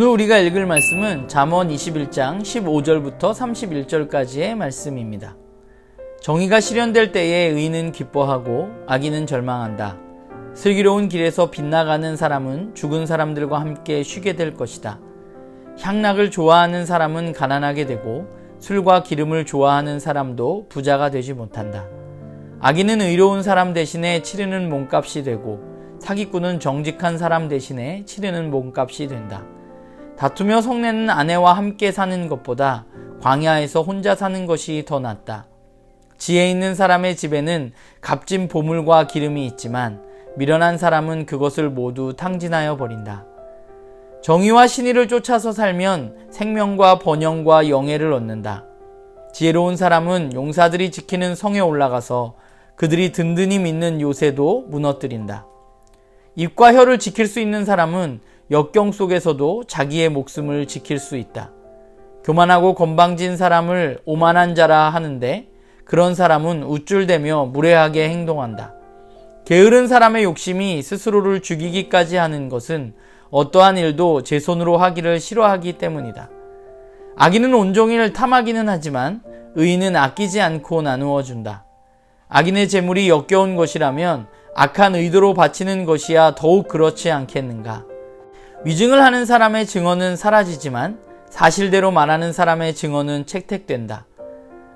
오늘 우리가 읽을 말씀은 잠언 21장 15절부터 31절까지의 말씀입니다. 정의가 실현될 때에 의인은 기뻐하고 악인은 절망한다. 슬기로운 길에서 빗나가는 사람은 죽은 사람들과 함께 쉬게 될 것이다. 향락을 좋아하는 사람은 가난하게 되고 술과 기름을 좋아하는 사람도 부자가 되지 못한다. 악인은 의로운 사람 대신에 치르는 몸값이 되고 사기꾼은 정직한 사람 대신에 치르는 몸값이 된다. 다투며 성내는 아내와 함께 사는 것보다 광야에서 혼자 사는 것이 더 낫다. 지혜 있는 사람의 집에는 값진 보물과 기름이 있지만 미련한 사람은 그것을 모두 탕진하여 버린다. 정의와 신의를 쫓아서 살면 생명과 번영과 영예를 얻는다. 지혜로운 사람은 용사들이 지키는 성에 올라가서 그들이 든든히 믿는 요새도 무너뜨린다. 입과 혀를 지킬 수 있는 사람은 역경 속에서도 자기의 목숨을 지킬 수 있다. 교만하고 건방진 사람을 오만한 자라 하는데 그런 사람은 우쭐대며 무례하게 행동한다. 게으른 사람의 욕심이 스스로를 죽이기까지 하는 것은 어떠한 일도 제 손으로 하기를 싫어하기 때문이다. 악인은 온종일 탐하기는 하지만 의인은 아끼지 않고 나누어 준다. 악인의 재물이 역겨운 것이라면 악한 의도로 바치는 것이야 더욱 그렇지 않겠는가? 위증을 하는 사람의 증언은 사라지지만 사실대로 말하는 사람의 증언은 책택된다.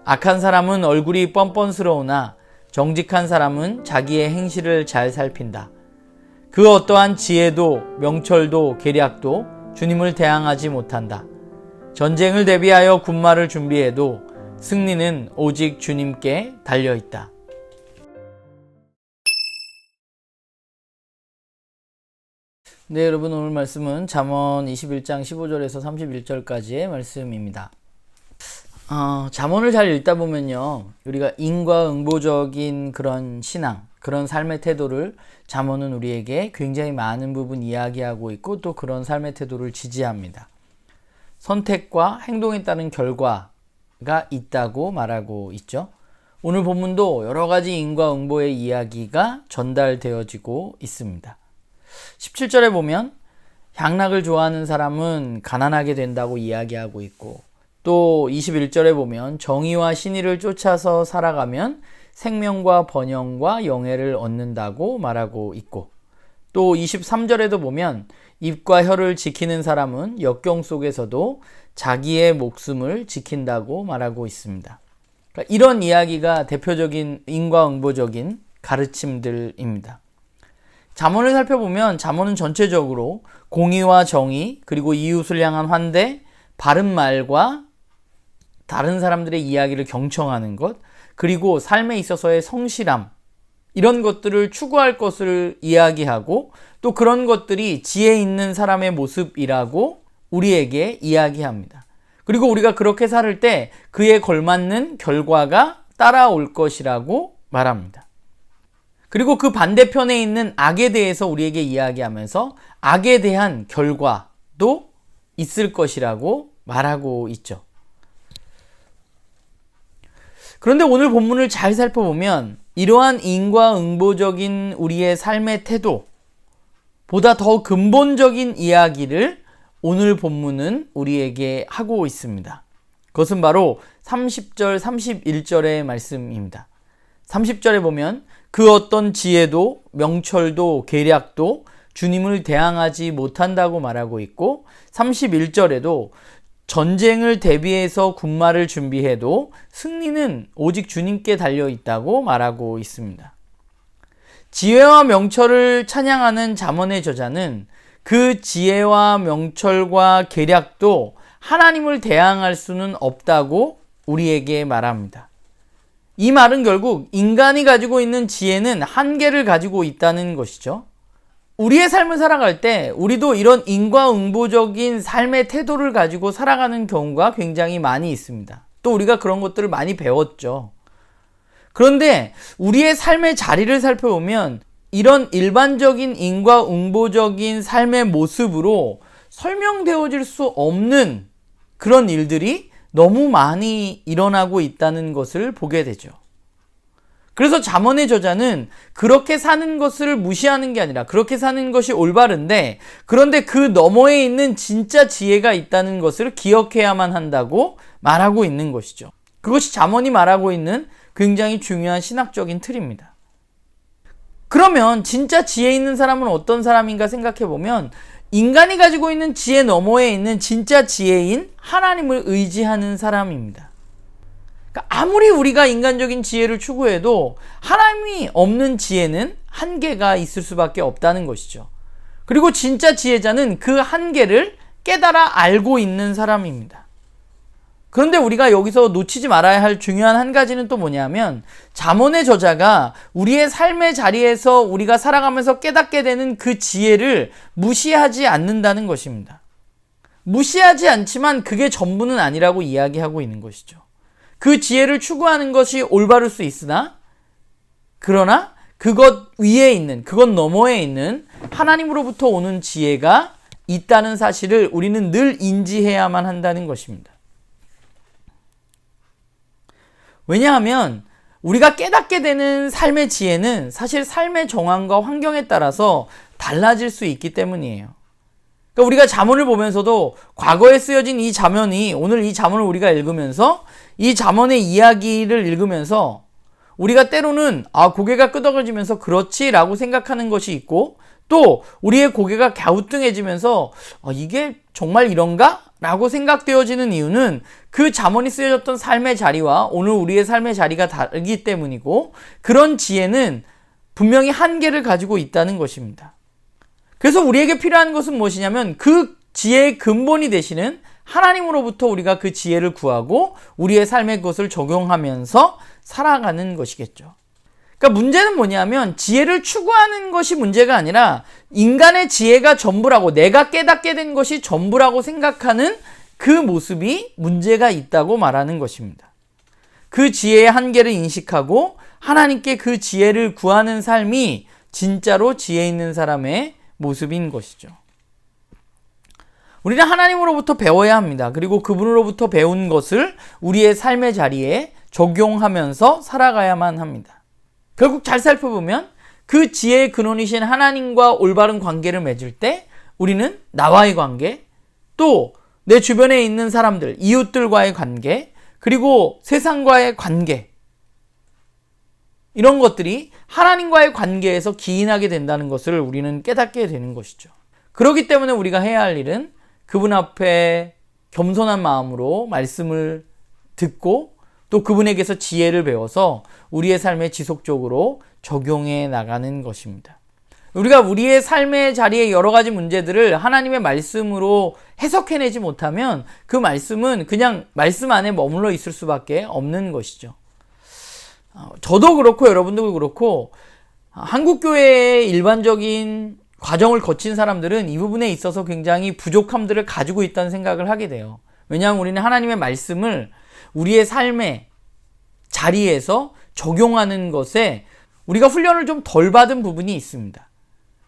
악한 사람은 얼굴이 뻔뻔스러우나 정직한 사람은 자기의 행실을 잘 살핀다. 그 어떠한 지혜도 명철도 계략도 주님을 대항하지 못한다. 전쟁을 대비하여 군마를 준비해도 승리는 오직 주님께 달려 있다. 네, 여러분 오늘 말씀은 잠언 21장 15절에서 31절까지의 말씀입니다. 어, 잠언을 잘 읽다 보면요. 우리가 인과응보적인 그런 신앙, 그런 삶의 태도를 잠언은 우리에게 굉장히 많은 부분 이야기하고 있고 또 그런 삶의 태도를 지지합니다. 선택과 행동에 따른 결과가 있다고 말하고 있죠. 오늘 본문도 여러 가지 인과응보의 이야기가 전달되어지고 있습니다. 17절에 보면 향락을 좋아하는 사람은 가난하게 된다고 이야기하고 있고 또 21절에 보면 정의와 신의를 쫓아서 살아가면 생명과 번영과 영예를 얻는다고 말하고 있고 또 23절에도 보면 입과 혀를 지키는 사람은 역경 속에서도 자기의 목숨을 지킨다고 말하고 있습니다. 그러니까 이런 이야기가 대표적인 인과응보적인 가르침들입니다. 잠언을 살펴보면 잠언은 전체적으로 공의와 정의 그리고 이웃을 향한 환대, 바른 말과 다른 사람들의 이야기를 경청하는 것 그리고 삶에 있어서의 성실함 이런 것들을 추구할 것을 이야기하고 또 그런 것들이 지혜 있는 사람의 모습이라고 우리에게 이야기합니다. 그리고 우리가 그렇게 살을 때 그에 걸맞는 결과가 따라올 것이라고 말합니다. 그리고 그 반대편에 있는 악에 대해서 우리에게 이야기하면서 악에 대한 결과도 있을 것이라고 말하고 있죠. 그런데 오늘 본문을 잘 살펴보면 이러한 인과응보적인 우리의 삶의 태도 보다 더 근본적인 이야기를 오늘 본문은 우리에게 하고 있습니다. 그것은 바로 30절, 31절의 말씀입니다. 30절에 보면 그 어떤 지혜도 명철도 계략도 주님을 대항하지 못한다고 말하고 있고 31절에도 전쟁을 대비해서 군마를 준비해도 승리는 오직 주님께 달려 있다고 말하고 있습니다. 지혜와 명철을 찬양하는 잠언의 저자는 그 지혜와 명철과 계략도 하나님을 대항할 수는 없다고 우리에게 말합니다. 이 말은 결국 인간이 가지고 있는 지혜는 한계를 가지고 있다는 것이죠. 우리의 삶을 살아갈 때 우리도 이런 인과응보적인 삶의 태도를 가지고 살아가는 경우가 굉장히 많이 있습니다. 또 우리가 그런 것들을 많이 배웠죠. 그런데 우리의 삶의 자리를 살펴보면 이런 일반적인 인과응보적인 삶의 모습으로 설명되어질 수 없는 그런 일들이 너무 많이 일어나고 있다는 것을 보게 되죠. 그래서 잠언의 저자는 그렇게 사는 것을 무시하는 게 아니라 그렇게 사는 것이 올바른데 그런데 그 너머에 있는 진짜 지혜가 있다는 것을 기억해야만 한다고 말하고 있는 것이죠. 그것이 잠언이 말하고 있는 굉장히 중요한 신학적인 틀입니다. 그러면 진짜 지혜 있는 사람은 어떤 사람인가 생각해 보면 인간이 가지고 있는 지혜 너머에 있는 진짜 지혜인 하나님을 의지하는 사람입니다. 그러니까 아무리 우리가 인간적인 지혜를 추구해도 하나님이 없는 지혜는 한계가 있을 수밖에 없다는 것이죠. 그리고 진짜 지혜자는 그 한계를 깨달아 알고 있는 사람입니다. 그런데 우리가 여기서 놓치지 말아야 할 중요한 한 가지는 또 뭐냐면 잠언의 저자가 우리의 삶의 자리에서 우리가 살아가면서 깨닫게 되는 그 지혜를 무시하지 않는다는 것입니다. 무시하지 않지만 그게 전부는 아니라고 이야기하고 있는 것이죠. 그 지혜를 추구하는 것이 올바를 수 있으나 그러나 그것 위에 있는 그것 너머에 있는 하나님으로부터 오는 지혜가 있다는 사실을 우리는 늘 인지해야만 한다는 것입니다. 왜냐하면 우리가 깨닫게 되는 삶의 지혜는 사실 삶의 정황과 환경에 따라서 달라질 수 있기 때문이에요. 그러니까 우리가 자문을 보면서도 과거에 쓰여진 이 자문이 오늘 이 자문을 우리가 읽으면서 이 자문의 이야기를 읽으면서 우리가 때로는 아 고개가 끄덕여지면서 그렇지라고 생각하는 것이 있고 또 우리의 고개가 갸우뚱해지면서 아, 이게 정말 이런가? 라고 생각되어지는 이유는 그 자문이 쓰여졌던 삶의 자리와 오늘 우리의 삶의 자리가 다르기 때문이고 그런 지혜는 분명히 한계를 가지고 있다는 것입니다. 그래서 우리에게 필요한 것은 무엇이냐면 그 지혜의 근본이 되시는 하나님으로부터 우리가 그 지혜를 구하고 우리의 삶의 것을 적용하면서 살아가는 것이겠죠. 그러니까 문제는 뭐냐면 지혜를 추구하는 것이 문제가 아니라 인간의 지혜가 전부라고 내가 깨닫게 된 것이 전부라고 생각하는 그 모습이 문제가 있다고 말하는 것입니다. 그 지혜의 한계를 인식하고 하나님께 그 지혜를 구하는 삶이 진짜로 지혜 있는 사람의 모습인 것이죠. 우리는 하나님으로부터 배워야 합니다. 그리고 그분으로부터 배운 것을 우리의 삶의 자리에 적용하면서 살아가야만 합니다. 결국 잘 살펴보면 그 지혜의 근원이신 하나님과 올바른 관계를 맺을 때 우리는 나와의 관계, 또 내 주변에 있는 사람들, 이웃들과의 관계, 그리고 세상과의 관계, 이런 것들이 하나님과의 관계에서 기인하게 된다는 것을 우리는 깨닫게 되는 것이죠. 그렇기 때문에 우리가 해야 할 일은 그분 앞에 겸손한 마음으로 말씀을 듣고 또 그분에게서 지혜를 배워서 우리의 삶에 지속적으로 적용해 나가는 것입니다. 우리가 우리의 삶의 자리에 여러 가지 문제들을 하나님의 말씀으로 해석해내지 못하면 그 말씀은 그냥 말씀 안에 머물러 있을 수밖에 없는 것이죠. 어, 저도 그렇고 여러분도 그렇고 한국교회의 일반적인 과정을 거친 사람들은 이 부분에 있어서 굉장히 부족함들을 가지고 있다는 생각을 하게 돼요. 왜냐하면 우리는 하나님의 말씀을 우리의 삶의 자리에서 적용하는 것에 우리가 훈련을 좀 덜 받은 부분이 있습니다.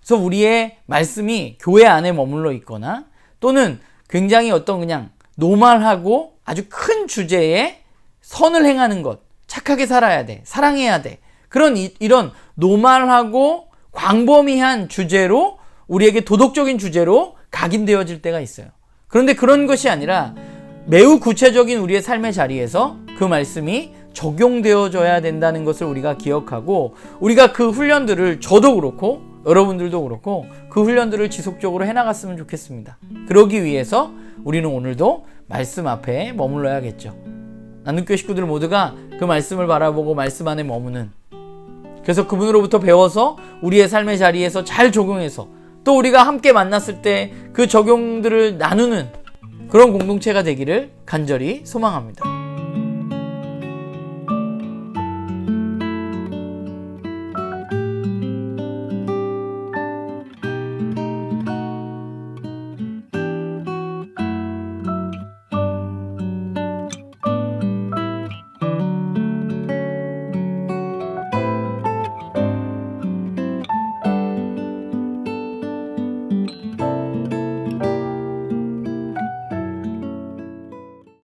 그래서 우리의 말씀이 교회 안에 머물러 있거나 또는 굉장히 어떤 그냥 노말하고 아주 큰 주제에 선을 행하는 것, 착하게 살아야 돼, 사랑해야 돼. 그런 이, 이런 노말하고 광범위한 주제로 우리에게 도덕적인 주제로 각인되어질 때가 있어요. 그런데 그런 것이 아니라 매우 구체적인 우리의 삶의 자리에서 그 말씀이 적용되어져야 된다는 것을 우리가 기억하고 우리가 그 훈련들을 저도 그렇고 여러분들도 그렇고 그 훈련들을 지속적으로 해나갔으면 좋겠습니다. 그러기 위해서 우리는 오늘도 말씀 앞에 머물러야겠죠. 나눔교 식구들 모두가 그 말씀을 바라보고 말씀 안에 머무는 그래서 그분으로부터 배워서 우리의 삶의 자리에서 잘 적용해서 또 우리가 함께 만났을 때 그 적용들을 나누는 그런 공동체가 되기를 간절히 소망합니다.